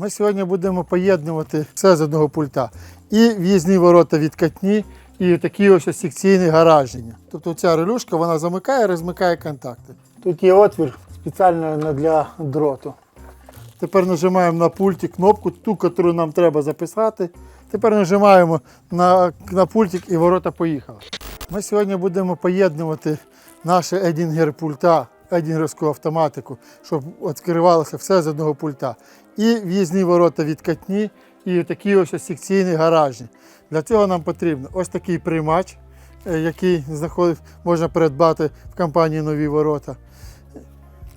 Ми сьогодні будемо поєднувати все з одного пульта. І в'їзні ворота відкатні, і такі ось секційні гараження. Тобто ця релюшка вона замикає, розмикає контакти. Тут є отвір спеціально для дроту. Тепер нажимаємо на пульті кнопку, ту, яку нам треба записати. Тепер нажимаємо на, на пультик і ворота поїхали. Ми сьогодні будемо поєднувати наше Едінгер пульта, Едінгерську автоматику, щоб відкривалося все з одного пульта. І в'їзні ворота відкатні, і такі ось секційні гаражні. Для цього нам потрібно ось такий приймач, е, який знаходить, можна придбати в компанії Нові ворота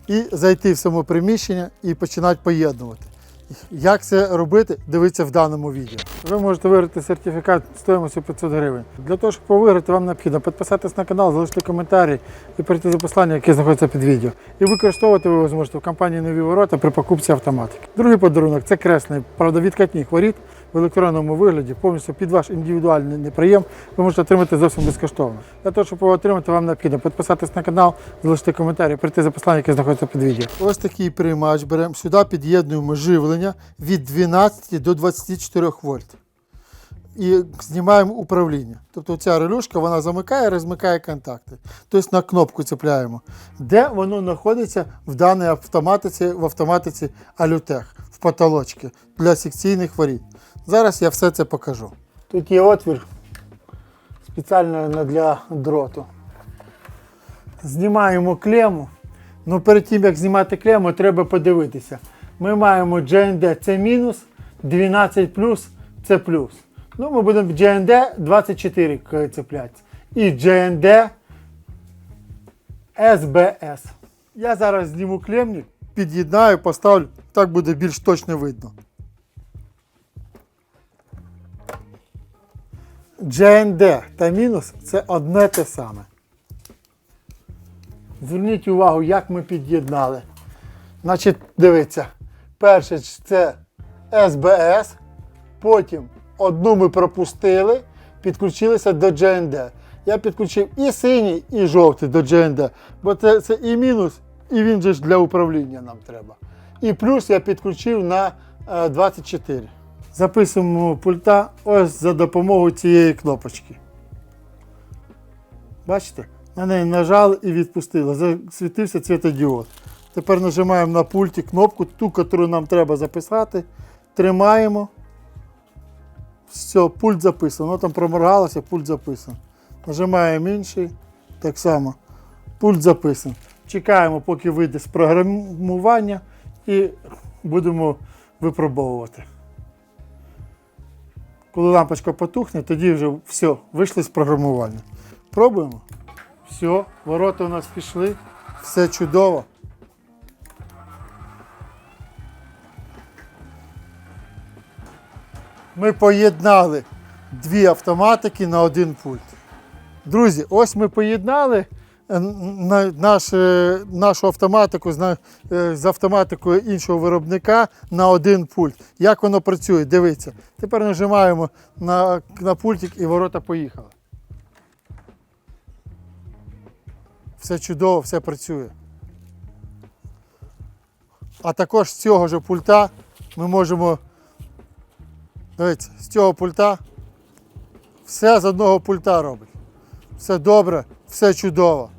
і зайти в само приміщення і починати поєднувати. Як це робити, дивіться в даному відео. Ви можете виграти сертифікат стоїмостю 500 гривень. Для того, щоб виграти, вам необхідно підписатись на канал, залишити коментарі і перейти за послання, яке знаходиться під відео. І використовувати ви його зможете в компанії Нові ворота при покупці автоматики. Другий подарунок це кресний, правда, відкатних воріт в електронному вигляді, повністю під ваш індивідуальний неприєм, ви можете отримати зовсім безкоштовно. Для того, щоб його отримати, вам необхідно підписатись на канал, залишити коментарі, прийти за послання, яке знаходиться під відео. Ось такий приймач беремо. Сюди під'єднуємо живлення від 12 до 24 вольт. І знімаємо управління. Тобто ця релюшка вона замикає, розмикає контакти. Тобто на кнопку цепляємо. Де воно знаходиться в даній автоматиці, в автоматиці Алютех, в потолочці для секційних воріт. Зараз я все це покажу. Тут є отвір спеціально для дроту. Знімаємо клему. Ну перед тим як знімати клему, треба подивитися. Ми маємо GND це мінус, 12 плюс це плюс. Ну, ми будемо в GND 24 цеплятися. І GND SBS. Я зараз зніму клемник, під'єднаю, поставлю, так буде більш точно видно. GND та мінус це одне те саме. Зверніть увагу, як ми під'єднали. Значить, дивіться, перше це SBS, потім одну ми пропустили, підключилися до GND. Я підключив і синій, і жовтий до GND, бо це, це і мінус, і він же ж для управління нам треба. І плюс я підключив на е, 24. Записуємо пульта ось за допомогою цієї кнопочки. Бачите? На неї нажали і відпустили. Засвітився світодіод. Тепер нажимаємо на пульті кнопку, ту, яку нам треба записати. Тримаємо. Все, пульт записано. Воно там проморгалося, пульт записано. Нажимаємо інший. Так само. Пульт записаний. Чекаємо, поки вийде з програмування і будемо випробовувати. Коли лампочка потухне, тоді вже все, вийшли з програмування. Пробуємо. Все, ворота у нас пішли, все чудово. Ми поєднали дві автоматики на один пульт. Друзі, ось ми поєднали е, наш, е, нашу автоматику з, е, з автоматикою іншого виробника на один пульт. Як воно працює? Дивіться. Тепер нажимаємо на, на пультик і ворота поїхали. Все чудово, все працює. А також з цього ж пульта ми можемо. Дивіться, з цього пульта все з одного пульта робить. Все добре, все чудово.